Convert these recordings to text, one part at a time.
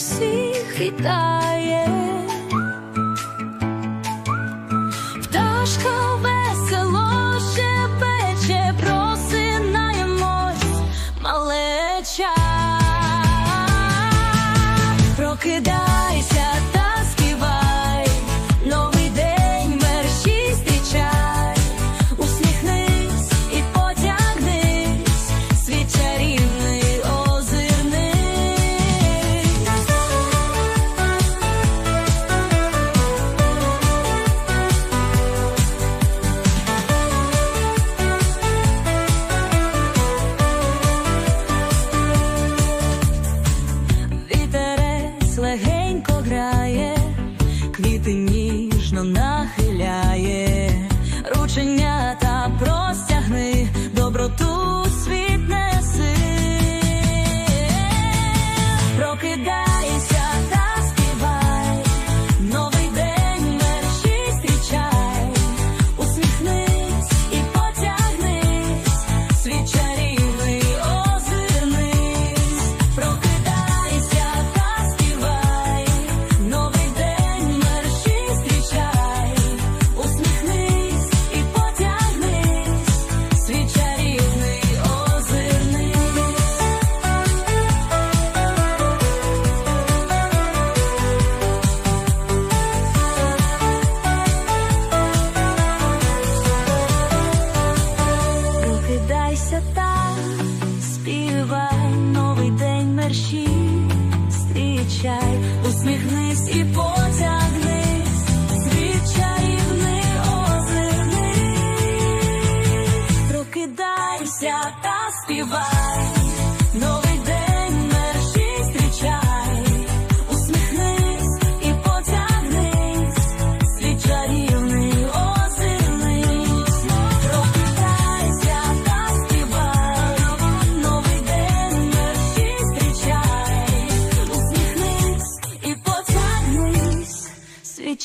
всіх вітає. Yeah. ночі, зустрічай, усміхнись і по.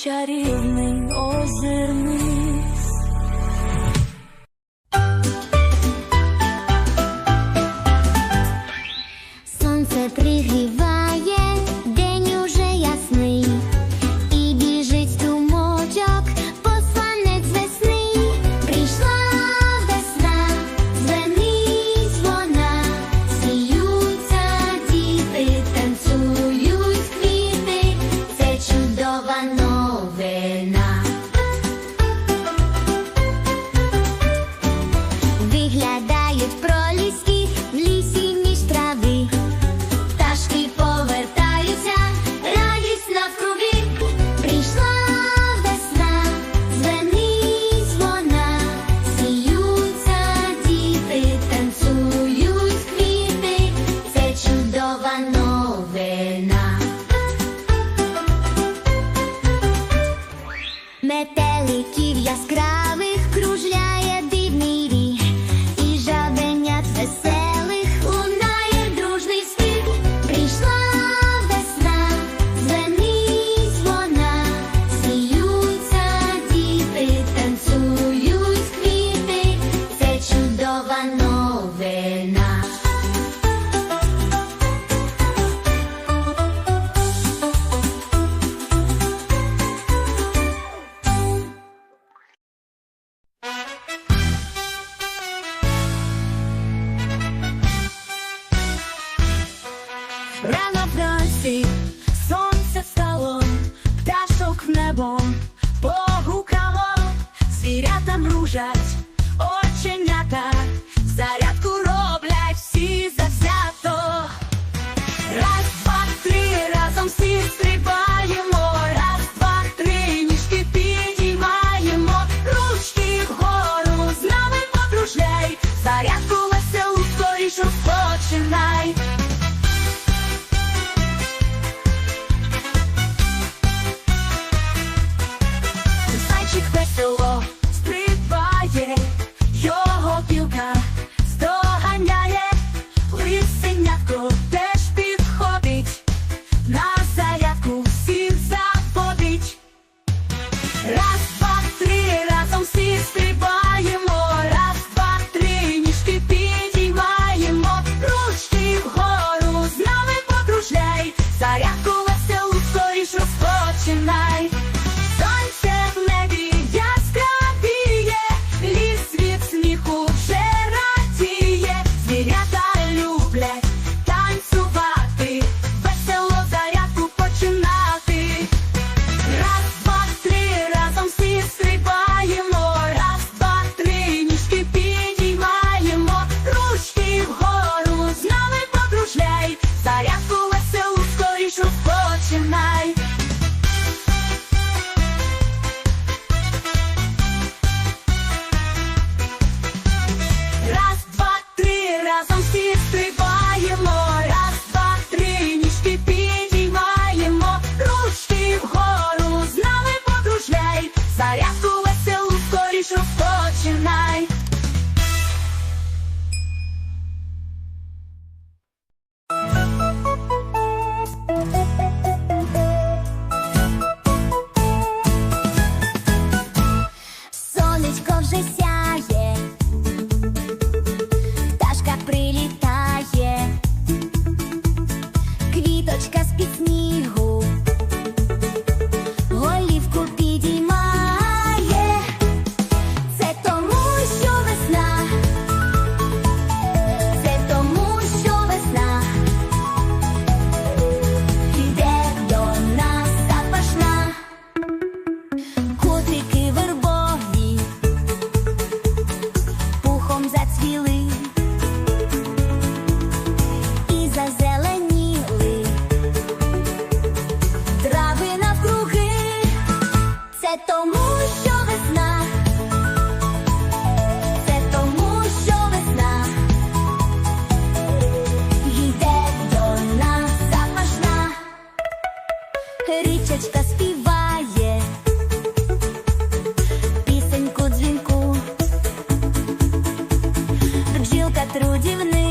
чарівний озерний. Сонце пригріває. Рано вночі сонце встало, пташок в небо погукало, звірята мружать, оченята, зарядку роблять всі за свято. Раз, два, три, разом всі стрибаємо, раз, два, три, ніжки підіймаємо, ручки вгору з нами подружляй, зарядку веселу скоріше починай. разом всі стрибаємо. that's healing. трудівник.